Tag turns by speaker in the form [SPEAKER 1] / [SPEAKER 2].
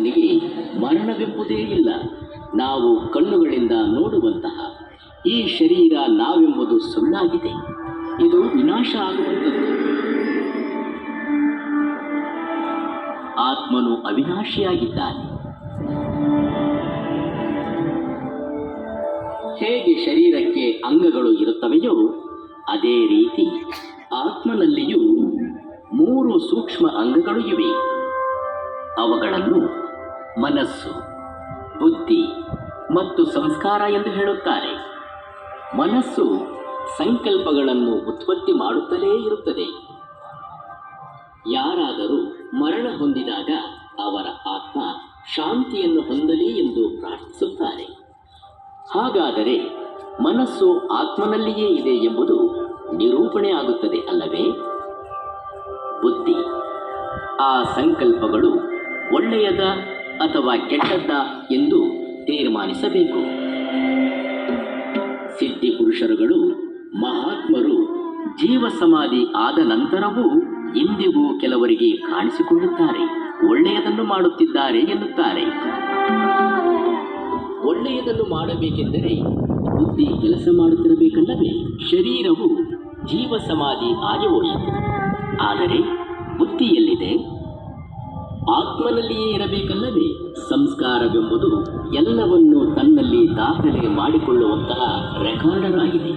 [SPEAKER 1] ಆತ್ಮನಿಗೆ ಮರಣವೆಂಬುದೇ ಇಲ್ಲ. ನಾವು ಕಣ್ಣುಗಳಿಂದ ನೋಡುವಂತಹ ಈ ಶರೀರ ನಾವೆಂಬುದು ಸುಳ್ಳಾಗಿದೆ. ಇದು ವಿನಾಶ ಆಗುವಂಥದ್ದು. ಆತ್ಮನು ಅವಿನಾಶಿಯಾಗಿದ್ದಾನೆ. ಹೇಗೆ ಶರೀರಕ್ಕೆ ಅಂಗಗಳು ಇರುತ್ತವೆಯೋ ಅದೇ ರೀತಿ ಆತ್ಮನಲ್ಲಿಯೂ ಮೂರು ಸೂಕ್ಷ್ಮ ಅಂಗಗಳು ಇವೆ. ಅವುಗಳನ್ನು ಮನಸ್ಸು, ಬುದ್ಧಿ ಮತ್ತು ಸಂಸ್ಕಾರ ಎಂದು ಹೇಳುತ್ತಾರೆ. ಮನಸ್ಸು ಸಂಕಲ್ಪಗಳನ್ನು ಉತ್ಪತ್ತಿ ಮಾಡುತ್ತಲೇ ಇರುತ್ತದೆ. ಯಾರಾದರೂ ಮರಣ ಹೊಂದಿದಾಗ ಅವರ ಆತ್ಮ ಶಾಂತಿಯನ್ನು ಹೊಂದಲಿ ಎಂದು ಪ್ರಾರ್ಥಿಸುತ್ತಾರೆ. ಹಾಗಾದರೆ ಮನಸ್ಸು ಆತ್ಮನಲ್ಲಿಯೇ ಇದೆ ಎಂಬುದು ನಿರೂಪಣೆ ಆಗುತ್ತದೆ ಅಲ್ಲವೇ? ಬುದ್ಧಿ. ಆ ಸಂಕಲ್ಪಗಳು ಒಳ್ಳೆಯದ ಅಥವಾ ಕೆಟ್ಟದ್ದ ಎಂದು ತೀರ್ಮಾನಿಸಬೇಕು. ಸಿದ್ಧಿ ಪುರುಷರುಗಳು ಮಹಾತ್ಮರು ಜೀವ ಸಮಾಧಿ ಆದ ನಂತರವೂ ಇಂದಿಗೂ ಕೆಲವರಿಗೆ ಕಾಣಿಸಿಕೊಳ್ಳುತ್ತಾರೆ. ಒಳ್ಳೆಯದನ್ನು ಮಾಡುತ್ತಿದ್ದಾರೆ ಎನ್ನುತ್ತಾರೆ. ಒಳ್ಳೆಯದನ್ನು ಮಾಡಬೇಕೆಂದರೆ ಬುದ್ಧಿ ಕೆಲಸ ಮಾಡುತ್ತಿರಬೇಕಲ್ಲವೇ? ಶರೀರವು ಜೀವ ಸಮಾಧಿ ಆಗಿ ಹೋಯಿತು. ಆದರೆ ಬುದ್ಧಿ ಎಲ್ಲಿದೆ? ಆತ್ಮನಲ್ಲಿಯೇ ಇರಬೇಕಲ್ಲದೆ ಸಂಸ್ಕಾರವೆಂಬುದು ಎಲ್ಲವನ್ನೂ ತನ್ನಲ್ಲಿ ದಾಖಲೆ ಮಾಡಿಕೊಳ್ಳುವಂತಹ ರೆಕಾರ್ಡರ್ ಆಗಿದೆ.